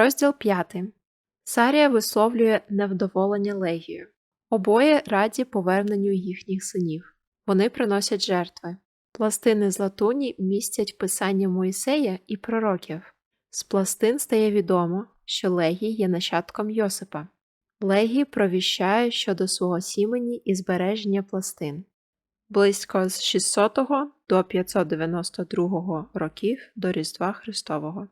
Розділ 5. Сарія висловлює невдоволення Легію. Обоє раді поверненню їхніх синів. Вони приносять жертви. Пластини з латуні містять писання Моїсея і пророків. З пластин стає відомо, що Легій є нащадком Йосипа. Легій провіщає щодо свого сімені і збереження пластин. Близько з 600 до 592 років до Різдва Христового.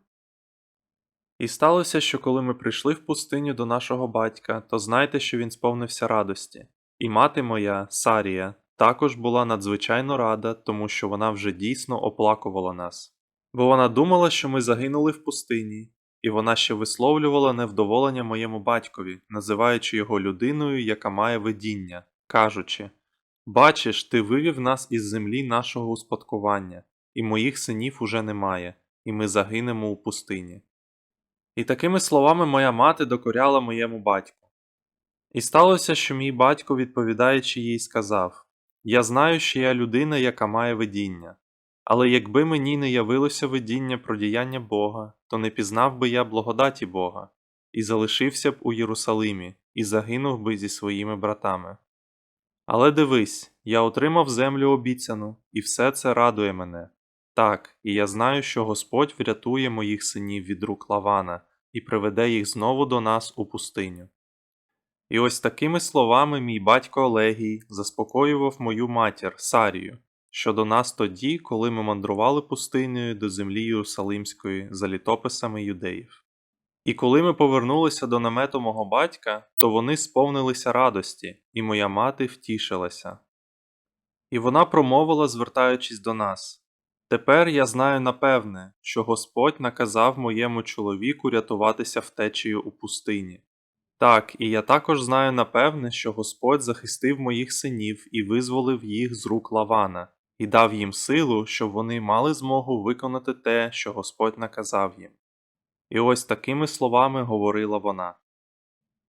І сталося, що коли ми прийшли в пустиню до нашого батька, то знайте, що він сповнився радості. І мати моя, Сарія, також була надзвичайно рада, тому що вона вже дійсно оплакувала нас. Бо вона думала, що ми загинули в пустині, і вона ще висловлювала невдоволення моєму батькові, називаючи його людиною, яка має видіння, кажучи Бачиш, ти вивів нас із землі нашого успадкування, і моїх синів уже немає, і ми загинемо у пустині. І такими словами моя мати докоряла моєму батьку. І сталося, що мій батько, відповідаючи їй, сказав Я знаю, що я людина, яка має видіння, але якби мені не явилося видіння про діяння Бога, то не пізнав би я благодаті Бога, і залишився б у Єрусалимі, і загинув би зі своїми братами. Але дивись, я отримав землю обіцяну, і все це радує мене. Так, і я знаю, що Господь врятує моїх синів від рук Лавана і приведе їх знову до нас у пустиню. І ось такими словами мій батько Олегій заспокоював мою матір Сарію щодо нас тоді, коли ми мандрували пустинею до землі Єрусалимської за літописами юдеїв. І коли ми повернулися до намету мого батька, то вони сповнилися радості, і моя мати втішилася. І вона промовила, звертаючись до нас Тепер я знаю напевне, що Господь наказав моєму чоловіку рятуватися втечею у пустині. Так, і я також знаю напевне, що Господь захистив моїх синів і визволив їх з рук Лавана, і дав їм силу, щоб вони мали змогу виконати те, що Господь наказав їм. І ось такими словами говорила вона.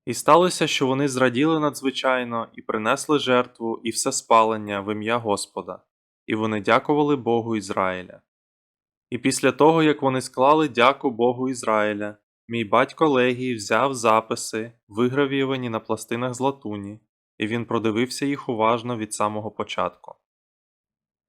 І сталося, що вони зраділи надзвичайно і принесли жертву і все спалення в ім'я Господа, і вони дякували Богу Ізраїля. І після того, як вони склали дяку Богу Ізраїля, мій батько Легій взяв записи, вигравіювані на пластинах з латуні, і він продивився їх уважно від самого початку.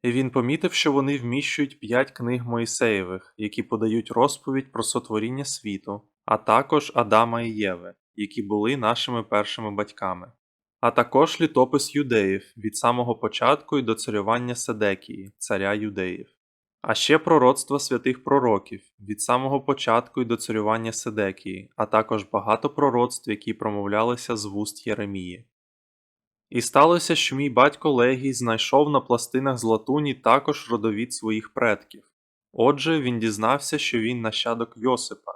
І він помітив, що вони вміщують п'ять книг Моїсеєвих, які подають розповідь про сотворіння світу, а також Адама і Єви, які були нашими першими батьками, а також літопис юдеїв від самого початку і до царювання Седекії, царя юдеїв, а ще пророцтва святих пророків від самого початку і до царювання Седекії, а також багато пророцтв, які промовлялися з вуст Єремії. І сталося, що мій батько Легій знайшов на пластинах з латуні також родовід своїх предків. Отже, він дізнався, що він нащадок Йосипа,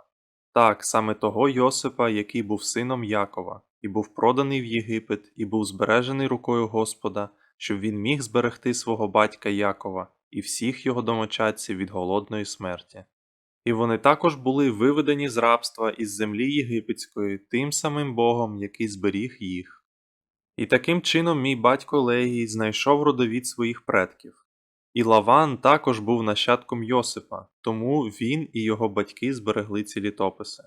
так, саме того Йосипа, який був сином Якова, і був проданий в Єгипет, і був збережений рукою Господа, щоб він міг зберегти свого батька Якова і всіх його домочадців від голодної смерті. І вони також були виведені з рабства із землі єгипетської тим самим Богом, який зберіг їх. І таким чином мій батько Легій знайшов родовід своїх предків. І Лаван також був нащадком Йосипа, тому він і його батьки зберегли ці літописи.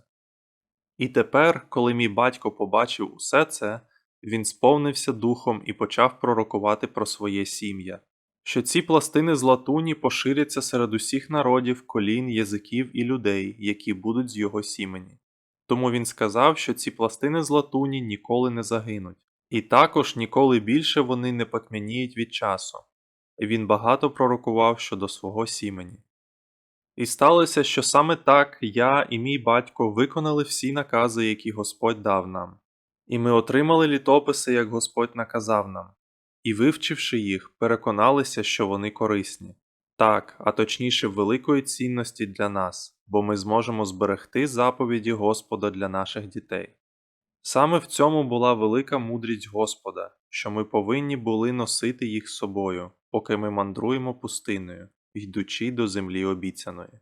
І тепер, коли мій батько побачив усе це, він сповнився духом і почав пророкувати про своє сім'я, що ці пластини з латуні поширяться серед усіх народів, колін, язиків і людей, які будуть з його сімені. Тому він сказав, що ці пластини з латуні ніколи не загинуть, і також ніколи більше вони не потьмяніють від часу. Він багато пророкував щодо свого сімені. І сталося, що саме так я і мій батько виконали всі накази, які Господь дав нам, і ми отримали літописи, як Господь наказав нам, і, вивчивши їх, переконалися, що вони корисні, так, а точніше великої цінності для нас, бо ми зможемо зберегти заповіді Господа для наших дітей. Саме в цьому була велика мудрість Господа, що ми повинні були носити їх з собою, поки ми мандруємо пустиною, йдучи до землі обіцяної.